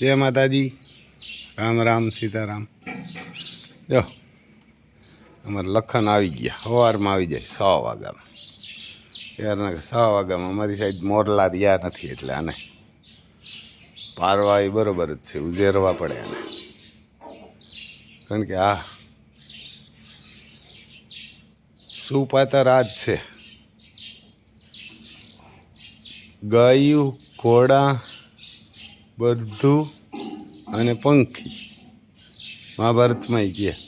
જય માતાજી. રામ રામ, સીતારામ. જો, અમારે લખન આવી ગયા. સવારમાં આવી જાય સો વાગ્યામાં. યારના સો વાગ્યામાં અમારી સાઈડ મોરલા રહ્યા નથી એટલે આને પારવા એ બરોબર જ છે, ઉજેરવા પડે આને. કારણ કે આ સુપાતર આ જ છે. ગાયું ઘોડા બધું અને પંખી. મહાભારતમાં ગયા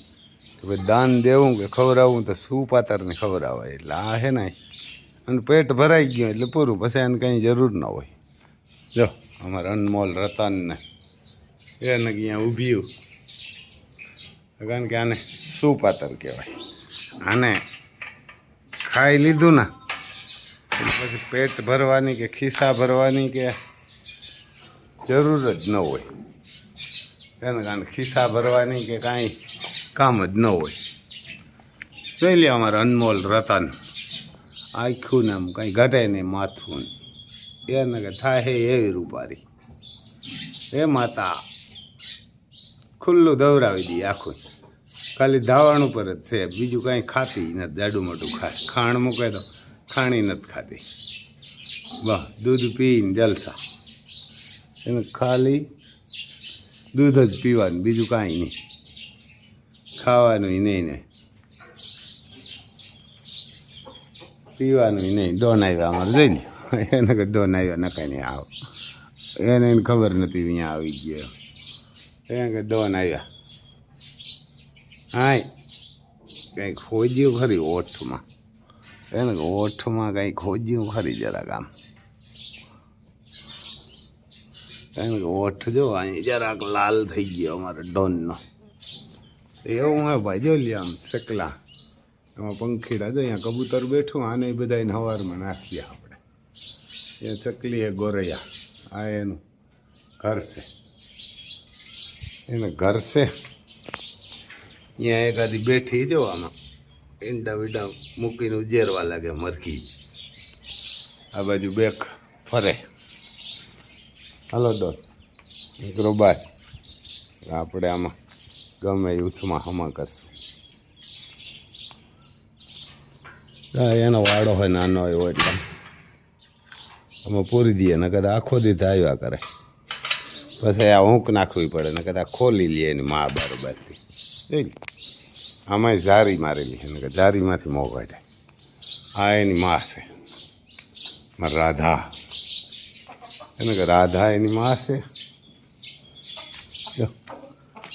કે દાન દેવું કે ખવડાવવું તો સુપાતરને ખવડાવે એટલે આ હે ને અને પેટ ભરાઈ ગયું એટલે પૂરું. પછી એને કંઈ જરૂર ન હોય. જો, અમારે અનમોલ રતનને. એને અહીંયા ઊભી કારણ કે આને શું પાતર કહેવાય. આને ખાઈ લીધું ને. પછી પેટ ભરવાની કે ખિસ્સા ભરવાની કે જરૂર જ ન હોય. એને કારણે ખિસ્સા ભરવાની કે કાંઈ કામ જ ન હોય. જોઈ લે અમારે અનમોલ રતન. આખું ને આમ કાંઈ ઘટે નહીં, માથું એને કે થાય હે એવી રૂપારી. એ માતા, ખુલ્લું દવરાવી દઈએ આખું. ખાલી ધાવણ ઉપર જ છે, બીજું કાંઈ ખાતી નથી, જાડું મોટું ખાય. ખાણ મૂકે તો ખાણી નથી ખાતી. વાહ, દૂધ પીને જલસા. એને ખાલી દૂધ જ પીવાનું, બીજું કાંઈ નહીં. ખાવાનું નહીં ને. પીવાનું નહીં ડોન આવ્યા અમારે, જોઈ લે એને કે ડોન આવ્યા નકાઈ નહીં, આવો. એને એને ખબર નથી અહીંયા આવી ગયો. એને કે ડોન આવ્યા હાય, કંઈક ખોજ્યું ખરી ઓઠમાં. એને ઓઠમાં કંઈક ખોજ્યું ખરી જરાક આમ. એને કે ઓઠ જરાક લાલ થઈ ગયો અમારે ડોનનો. એવું હે ભાઈ, જો લે આમ સકલા એમાં પંખીડા જો અહીંયા કબૂતર બેઠું, આને બધાને હવારમાં નાખીએ આપણે. એ ચકલી એ ગોરૈયા. આ એનું ઘર છે. એને ઘર છે. અહીંયા એકાદી બેઠી જો આમાં. ઈંડા વીંડા મૂકીને ઉજેરવા લાગે મરખી આ બાજુ બેક ફરે. હાલો દોસ્ત. મિત્રો બાય આપણે આમાં ગમે યુથમાં હમા કરશું. એનો વાડો હોય, નાનો હોય એટલે. અમે પૂરી દઈએ ને કદાચ આખો દી આવ્યા કરે. પછી આ ઊંક નાખવી પડે ને કદાચ ખોલી લઈએ એની મા બરોબરથી. જોઈ આમાં આમાંય ઝારી મારેલી છે કે મોં કાઢે આ એની મા છે. મારા રાધા. એને કે રાધા એની મા છે.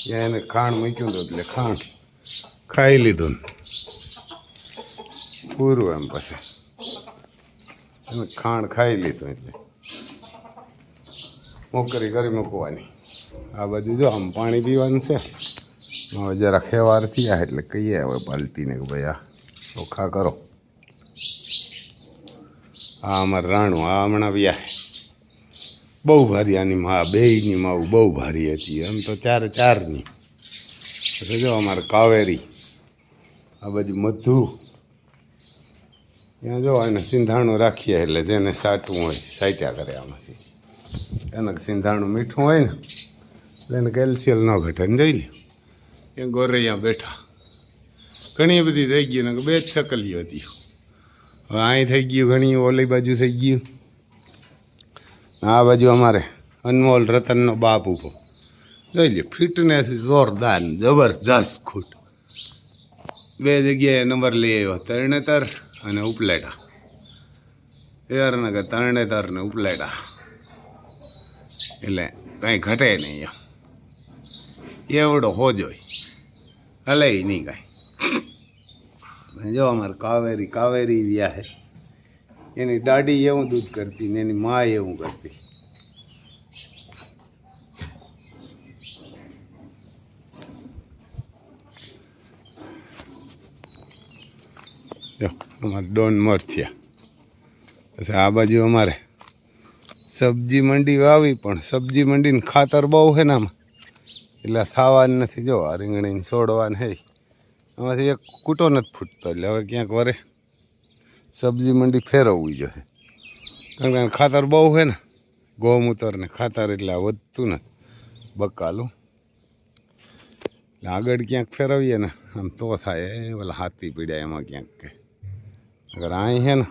ત્યાં એને ખાણ મૂક્યું હતું એટલે ખાણ ખાઈ લીધું પૂરું એમ પછી. એને ખાણ ખાઈ લીધું એટલે. મોકરી કરી મૂકવાની. આ બાજુ જો આમ પાણી પીવાનું છે. હવે જરા ખેવાર થયા એટલે કહીએ હવે પાલટીને કે ભાઈ આ ચોખા કરો. આ અમારે રાણું, આ હમણાં વ્યા. બહુ ભારી આની મા બેયની માવું બહુ ભારી હતી. એમ તો ચાર ચારની. પછી જો અમારે કાવેરી, આ બાજુ મધુ. ત્યાં જો એને સિંધાણું રાખીએ એટલે જેને સાટવું હોય સાચ્યા કરે આમાંથી. એને સિંધાણું મીઠું હોય ને, એટલે એને કેલ્શિયલ ન ઘટે. ને જોઈ ને એ ગોરૈયા બેઠા. ઘણી બધી થઈ ગઈ ને બે જ ચકલીઓ હતી. હવે અહીં થઈ ગયું, ઘણી ઓલી બાજુ થઈ ગયું. આ બાજુ અમારે અનમોલ રતનનો બાપ ઊભો. જોઈ લે ફિટનેસ જોરદાર જબરજસ્ત ખૂટ. બે જગ્યાએ નંબર લઈ આવ્યો, તરણેતર અને ઉપલેટા એરનગર, તરણેતર ને ઉપલેટા એટલે કંઈ ઘટે નહીં એમ. એવડો હોજોય હલે નહીં કાંઈ. જો અમારે કાવેરી કાવેરી વ્યા હે. એની દાઢી એવું દૂધ કરતી ને એની મા એવું કરતી. જો, અમારે ડોન મર થયા. પછી આ બાજુ અમારે સબ્જી મંડી વાવી પણ સબ્જી મંડીને ખાતર બહુ છે ને આમાં. એટલે થવાનું નથી, જો રીંગણીને છોડવાનું હે. આમાંથી એક કૂટો નથી ફૂટતો, એટલે હવે ક્યાંક વરે સબ્જી મંડી ફેરવવી જોઈએ. કારણ કે ખાતર બહુ છે ને ગૌમૂતર ને ખાતર એટલે આ વધતું નથી. બકાલું. એટલે આગળ ક્યાંક ફેરવીએ ને, આમ તો થાય, એ ઓલા હાથી પીડ્યા એમાં ક્યાંક કે. અગર અહીં છે ને,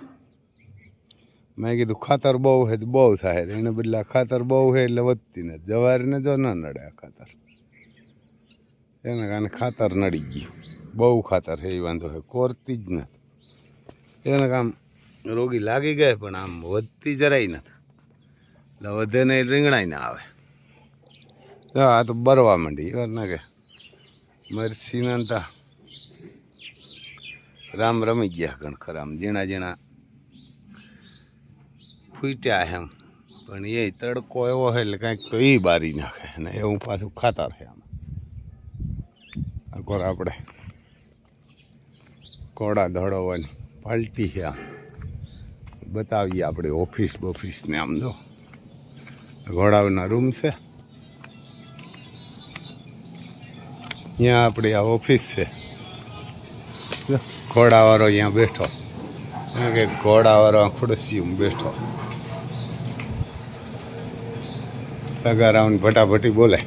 મેં કીધું ખાતર બહુ છે તો બહુ થાય એને બદલે ખાતર બહુ છે એટલે વધતી નથી. જવારીને જો ન નડે આ ખાતર. એના કારણે ખાતર નડી ગયું. બહુ ખાતર છે એ વાંધો છે કોરતી જ નથી. એને કામ રોગી લાગી ગયા પણ આમ વધતી જરાય નથી. એટલે વધે ને રીંગણાય ના આવે. આ તો બરવા માંડી. વાત ના કે. મરસીના તા. રામ રમી ગયા ઘણ ખરા. આમ ઝીણા ઝીણા ફૂટ્યા એમ. પણ એ તડકો એવો હોય એટલે કાંઈક તો એ બારી નાખે. ને એવું પાછું ખાતા રહે આમ. અકોર આપણે કોડા દોડવાની પાલટી છે આ. બતાવીએ આપણે ઓફિસ બોફિસને આમ જો. ઘોડાઓના રૂમ છે. અહીંયા આપણી આ ઓફિસ છે. ઘોડાવાળો અહીંયા બેઠો. કે ઘોડાવાળો આ ખુરશીમાં બેઠો. તગારાઓને ભટાભટી બોલે.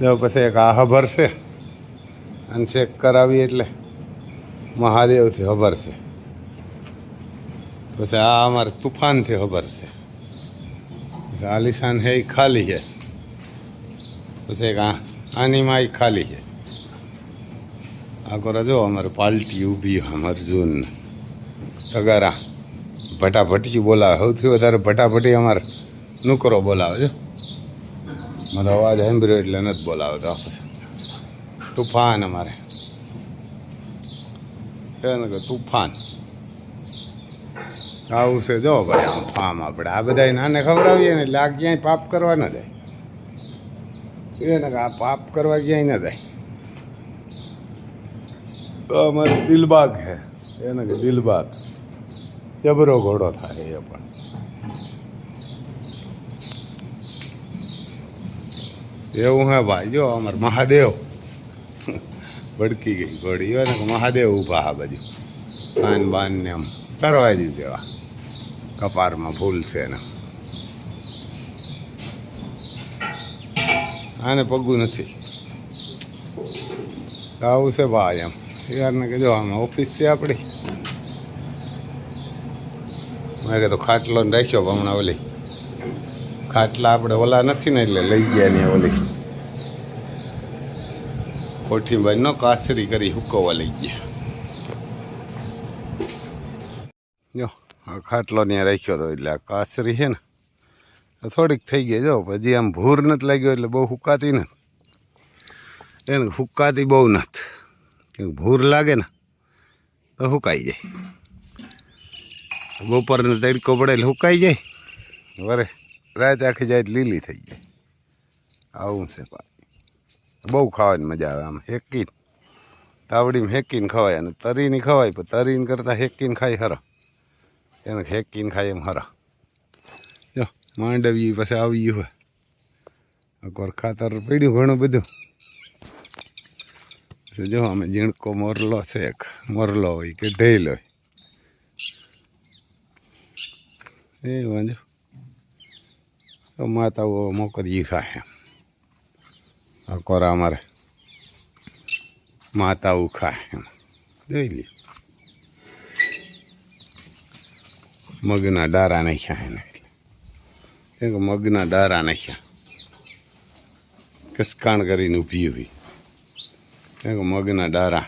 જો પછી એક આ હભર છે. અને ચેક કરાવીએ એટલે મહાદેવથી છે. પછી આ અમારે તુફાનથી છે. પછી આલિશાન હે ખાલી છે. પછી એક આ આની માય ખાલી છે. આ કરો જો અમારે પાલટી ઊભી અર્જુન તગારા. ભટાભટી બોલાવે. સૌથી વધારે ભટાભટી અમારે નુકરો બોલાવે છે. મારો અવાજ સાંભળ્યો એટલે નથી બોલાવતો પછી તુફાન અમારે. એને કે તુફાન. આવું છે જો ભાઈ, આમ ફામ આપણે. આ બધા નાને ખવડાવીએ ને એટલે આ ક્યાંય પાપ કરવા ન જાય એને આ પાપ કરવા ક્યાંય ન જાય તો અમારે દિલબાગ છે. એને કે દિલબાગ. જબરો ઘોડો થાય એ પણ. એવું હે ભાઈ, જો અમારે મહાદેવ. ભડકી ગઈ ઘોડી હોય ને મહાદેવ ઊભા હા બાજુ કાન બાન ને આમ તરવાઈ દીધું જેવા કપારમાં ફૂલ છે ને. આને પગું નથી. આવું છે ભાઈ એમ. યારને કે જો આમાં ઓફિસ છે આપણી મેં કીધું ખાટલો રાખ્યો હમણાં ઓલી. ખાટલા આપણે ઓલા નથી ને એટલે લઈ ગયા ને ઓલી. કોઠીભાઈ નો કાસરી કરી હુકવવા લઈ ગયા. જો, આ ખાટલો ત્યાં રાખ્યો હતો એટલે આ કાસરી છે ને થોડીક થઈ ગઈ. જો, પછી આમ ભૂર નથી લાગ્યો એટલે બહુ હુકાતી ને એને હુકાતી બહુ નથી. ભૂર લાગે ને, તો હુકાઈ જાય. બપોરનો તડકો પડે એટલે હુકાઈ જાય. વરે. રાત આખી જાય લીલી થઈ જાય આવું છે પાણી. બહુ ખાવાની મજા આવે આમ હેકીને. તાવડીમાં હેકીને ખવાય અને તરીને ખવાય, પણ તરીને કરતાં હેકીને ખાય હરા. એને હેકીને ખાય એમ હરા. જો, માંડવી પછી આવી ગયું હોય. અકવાર ખાતર પડ્યું ઘણું બધું. જો અમે ઝીણકો મોરલો છે એક. મોરલો હોય કે ઢેલ હોય. એ વાંધો. તો માતાઓ મોકરી થાય. આ કોરા અમારે માતાઓ ખાય જોઈ લે. મગના ડારા નાખ્યા એને એટલે. કે મગના ડારા નાખ્યા. કસકાણ કરીને ઊભી ઊભી. કે મગના ડારા.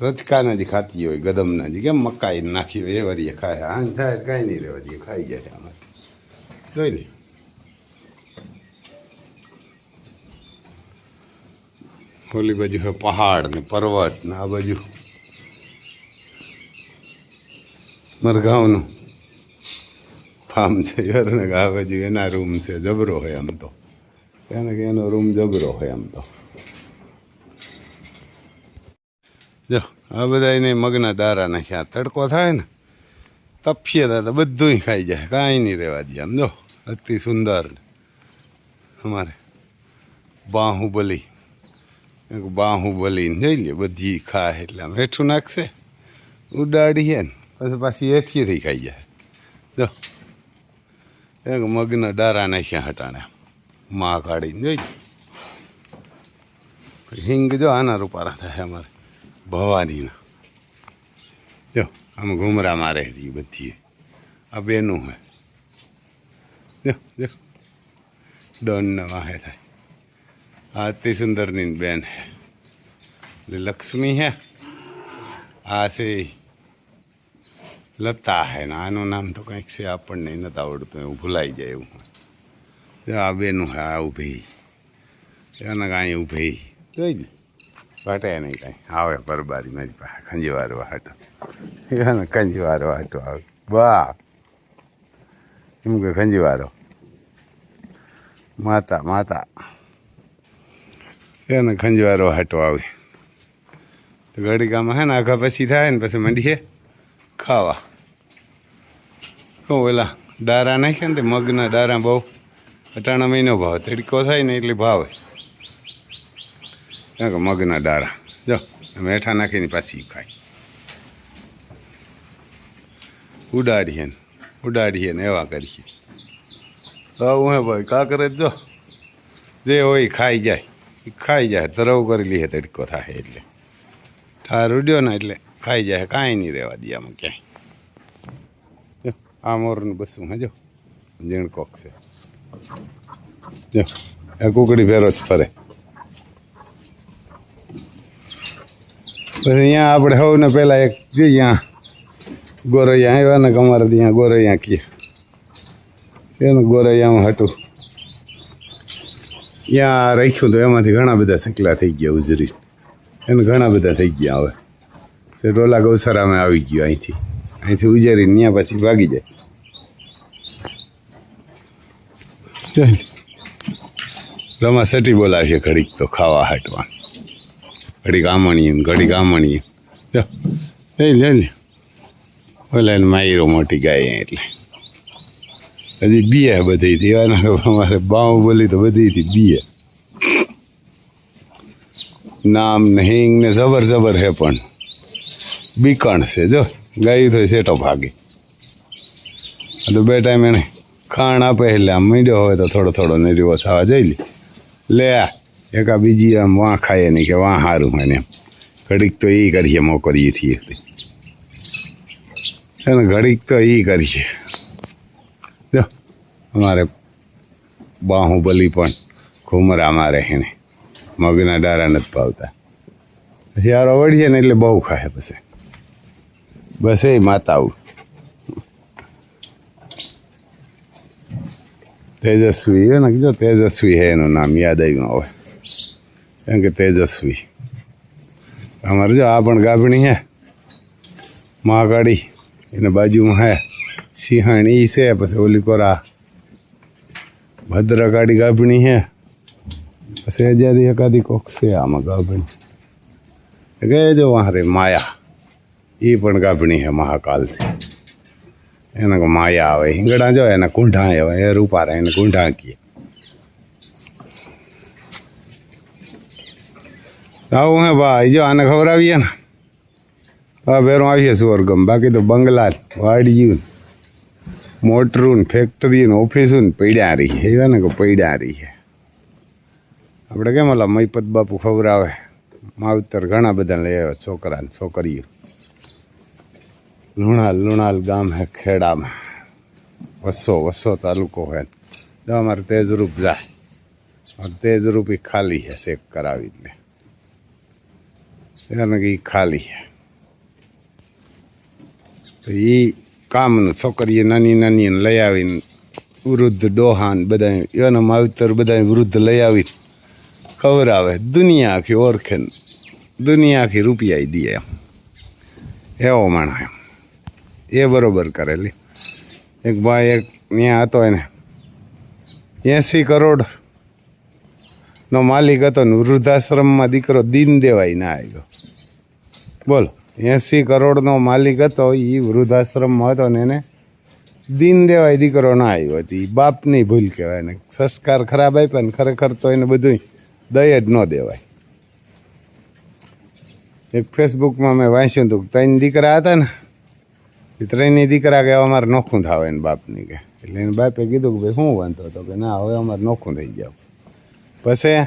રચકાના જ ખાતી હોય ગદમના જ કેમ મકાઈ નાખી હોય, એ વરીએ ખાય. આમ થાય, કાંઈ નહીં રહેવા દઈએ ખાઈ જાય આમાં. જોઈ લે ઓલી બાજુ છે પહાડ ને પર્વત ને આ બાજુ મરઘાવનું ફાર્મ છે યાર ને આ બાજુ એના રૂમ છે જબરો હોય આમ તો એને કે એનો રૂમ જબરો હોય આમ તો જો આ બધા એને મગના ડારા નાખ્યા તડકો થાય ને તપીએ તો બધું ખાઈ જાય કાંઈ નહીં રહેવા દે આમ જો અતિ સુંદર. અમારે બાહુબલી. બાહુબલી જોઈ લે, બધી ખાય એટલે આમ હેઠું નાખશે ઉડાડીએ ને, પછી પાછી હેઠીથી ખાઈ જાય. જો એક મગના ડારા નાખ્યા હટાણે માં કાઢીને જોઈ હિંગ જો આના રૂપારા થાય અમારે, ભવાનીના. જો, આમ ઘુમરા મારે બધી. આ બેનું હે. જો ડોનના વાહે થાય આ અતિ સુંદરની બેન હે એટલે લક્ષ્મી હે આ છે લતા હે ને આનું નામ તો કંઈક છે આપણને નથી આવડતું એવું ભૂલાઈ જાય એવું આ બેનું હે આ ઊભી કાંઈ ઊભી જોઈ ને ઘટે નહીં કાંઈ આવે પરબારી મારી પાસે ખંજીવારો હાટો એને ખંજીવારો હાટો આવે વાહ એમ કે ખંજીવારો માતા માતા. એને ખંજવારો હાટો આવે. તો ઘડીકામાં હે ને આઘા પછી થાય ને પછી મંડીએ ખાવા. કહું ઓલા ડારા નાખ્યા ને તે મગના ડારા બહુ અટાણા મહિનો ભાવ. તડકો થાય ને એટલે ભાવે. કે મગના ડારા. જો, મેઠા નાખીને પાછી ખાય. ઉડાડીએ ને. ઉડાડીએ ને એવા કરીએ. આવું હે ભાઈ, કા કરે જો, જે હોય ખાઈ જાય. એ ખાઈ જાય, ધરવ કરી લઈએ તડકો થાય એટલે. ઠાર ઉડ્યો ને એટલે ખાઈ જાય, કાંઈ નહીં રહેવા દે આમાં ક્યાંય. જો, આ મોરનું બસું, હા જીણ કોક છે. જો એ કુકડી ફેરો જ ફરે. પછી અહીંયા આપણે સૌને પહેલાં એક જઈએ અહીંયા ગોરૈયા આવ્યા ને અમારે ત્યાં ગોરૈયા કીએ. એનું ગોરૈયામાં હતું ત્યાં રાખ્યું તો એમાંથી ઘણા બધા સકલા થઈ ગયા ઉજરી. એને ઘણા બધા થઈ ગયા હવે. તે ટોલા ગૌસરામાં આવી ગયો અહીંથી. અહીંથી ઉજરીને ત્યાં પછી ભાગી જાય. ચાલ રમા સટી બોલાવીએ ઘડીક તો ખાવા હાટવા. ઘડીક આમણીએ ઘડીક આમણીએ. લઈ લે લે ઓલા ને માયરો મોટી ગાય એટલે. હજી બીએ બધી દેવાના અમારે બોલી તો બધી હતી બીએ નામ ને હિંગ ને જબર જબર હે પણ. બીકણ છે, જો. ગાયું તો સેટો ભાગે. તો બે ટાઈમ એને ખાણ આપે એટલે આમ મીડ્યો હોય તો થોડો થોડો નિર્વો થવા જઈ લે. એક બીજી આમ વાં ખાય નહીં કે વાં સારું એને એમ. ઘડીક તો એ કરીએ, મોકરીએ છીએ. એને ઘડીક તો એ કરીએ જો, અમારે બાહુબલી પણ ઘુમરા મારે એને મગના ડારા નથી ભાવતા. યારો વળીએ ને એટલે બહુ ખાય પછી. બસ એ માતાઓ. તેજસ્વી એને જો તેજસ્વી હે એનું નામ, યાદ આવ્યું હવે. કેમ કે તેજસ્વી. અમારે જો આ પણ ગાભણી હે. મહાકાળી. એને બાજુમાં હે, સિંહણ એ છે, પછી ઓલી કોરા ભદ્રકાળી ગાભણી હે, પછી હજારી એકાદી કોક છે આમાં ગાભણી. ગયે જો વાહરે માયા એ પણ ગાભણી હે મહાકાલથી. એને માયા આવે હિંગડા જો એને કુંઢા આવે એ રૂપારા એને કુંઢા કીએ. આવું હે ભાઈ, જો આને ખવડાવીએ ને હા ભેરું આવીએ સુવર્ગમ. બાકી તો બંગલા વાડીયું મોટરું ફેક્ટરી ને ઓફિસો ને પૈડ્યા રહી એવા ને કે પૈડ્યા રહી છે આપણે કેમ ઓલા મહીપત બાપુ ખવરાવે માવતર ઘણા બધા લઈ આવ્યા છોકરા ને છોકરીઓ. લુણાલ લુણાલ ગામ હે ખેડામાં. વસો વસો તાલુકો હોય તો અમારે તેજરૂપ જાય. તેજ એ ખાલી છે ચેક કરાવી એટલે કે એ ખાલી છે એ કામનું છોકરીએ નાની નાની લઈ આવીને વૃદ્ધ ડોહાન બધા એના માવતર બધા વૃદ્ધ લઈ આવી ખવડાવે. દુનિયા આખી ઓળખે દુનિયા આખી રૂપિયા દે એમ. એવો માણસ એમ. એ બરોબર કરેલી એક ભાઈ એક ત્યાં હતો એને એંસી કરોડ નો માલિક હતો ને વૃદ્ધાશ્રમમાં દીકરો દીન દેવાય ના આવ્યો. બોલો. એંસી કરોડનો માલિક હતો એ વૃદ્ધાશ્રમમાં હતો ને એને દીન દેવાય દીકરો ના આવ્યો હતી. બાપની ભૂલ કહેવાય ને. સંસ્કાર ખરાબ આપ્યા ને ખરેખર તો એને બધું દય જ ન દેવાય. એક ફેસબુકમાં મેં વાંચ્યું હતું ત્રણ દીકરા હતા ને, એ ત્રણની દીકરા કે અમારે નોખું થાવે એને બાપની કે. એટલે એને બાપે કીધું કે ભાઈ શું વાંધો હતો કે ના, હવે અમારે નોખું થઈ જાવ. પછી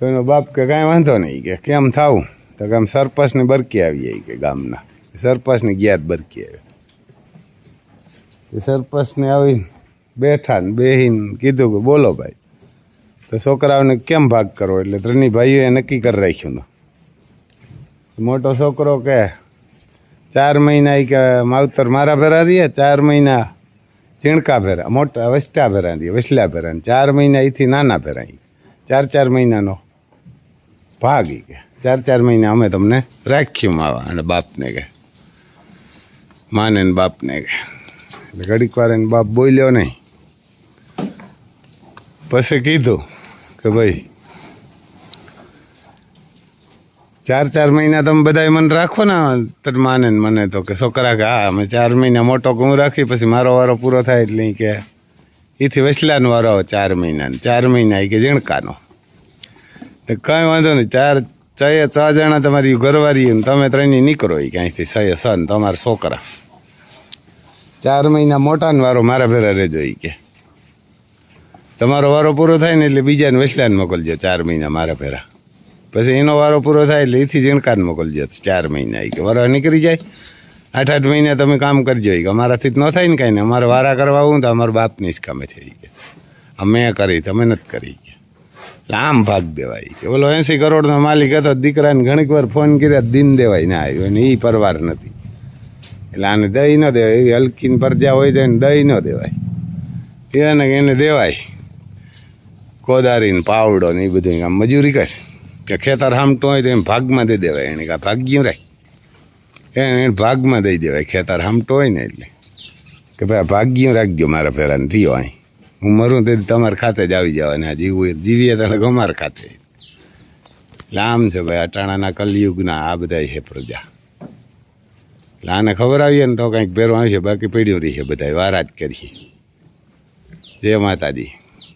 તો એનો બાપ કે કાંઈ વાંધો નહીં કે કેમ થાવું? તો કે આમ સરપંચને બરકી આવી જાય કે ગામના. સરપંચને ગયા બરકી આવે. સરપંચને આવી બેઠા ને બેહીને કીધું કે બોલો ભાઈ, તો છોકરાઓને કેમ ભાગ કરવો એટલે ત્રણેય ભાઈઓએ નક્કી કરી રાખ્યું તો મોટો છોકરો કે, ચાર મહિના કે માવતર મારા ભેરા રહીએ, ચાર મહિના ચીણકા ભેરા, મોટા વસ્ટા ભેરા રહીએ, વસલા ભેરા ચાર મહિના એથી નાના ભેરા. ચાર ચાર મહિનાનો ભાગ કે ચાર ચાર મહિના અમે તમને રાખ્યું માવા અને બાપને કે. માને ને બાપને કે. એટલે ઘડીક વાર એને બાપ બોલ્યો નહીં. પછી કીધું કે ભાઈ, ચાર ચાર મહિના તમે બધાય મને રાખો ને તર માને ને મને તો કે, છોકરા કે, હા, અમે ચાર મહિના મોટો હું રાખી, પછી મારો વારો પૂરો થાય એટલે કે એથી વસલાનો વારો ચાર મહિનાનો. ચાર મહિના કે ઝીણકાનો. કાંઈ વાંધો નહીં. ચાર ચયે છ જણા તમારી ઘરવાળી ને તમે ત્રણની નીકળો એ ક્યાંયથી? સહે સન તમારા છોકરા. ચાર મહિના મોટાનો વારો મારા ભેરા રહેજો એ કે. તમારો વારો પૂરો થાય ને એટલે બીજાને વસલાને મોકલજો ચાર મહિના મારા ભેરા. પછી એનો વારો પૂરો થાય એટલે એથી ઝીણકાને મોકલજો ચાર મહિના એ કે. વારો નીકળી જાય. આઠ આઠ મહિના તમે કામ કરજો એ કે. અમારાથી જ ન થાય ને કાંઈ ને. અમારે વારા કરવા આવું તો અમારા બાપની જ કામે થઈ કે. અમે કરી, તમે નથી કરી કે. આમ ભાગ દેવાય. કે ઓલો એંસી કરોડનો માલિક હતો, દીકરાને ઘણીક વાર ફોન કર્યા, દિન દેવાય ના આવ્યો, અને એ પરવાર નથી. એટલે આને દહીં ન દેવાય, એવી હલકીને પરજા હોય તો એને દહીં ન દેવાય. એને એને દેવાય. કોદારીને પાવડો ને એ બધું આમ મજૂરી કરે. કે ખેતર હામટું હોય તો એમ ભાગમાં દઈ દેવાય. એને કાં ભાગ્યું રાખ એને ભાગમાં દઈ દેવાય. ખેતર હામટું હોય ને એટલે. કે ભાઈ ભાગ્યું રાખજો મારા ફેરાને રહ્યો અહીં. હું મરું તે તમારા ખાતે જ આવી જવાના જીવું જીવીએ તો અમારા ખાતે. એટલે છે ભાઈ, અટાણાના કલયુગના આ બધા છે પ્રજા. એટલે આને ખબર આવીએ ને તો કંઈક ભેરો આવશે બાકી પડ્યું રહીએ બધા વારા જ કરીએ જય માતાજી.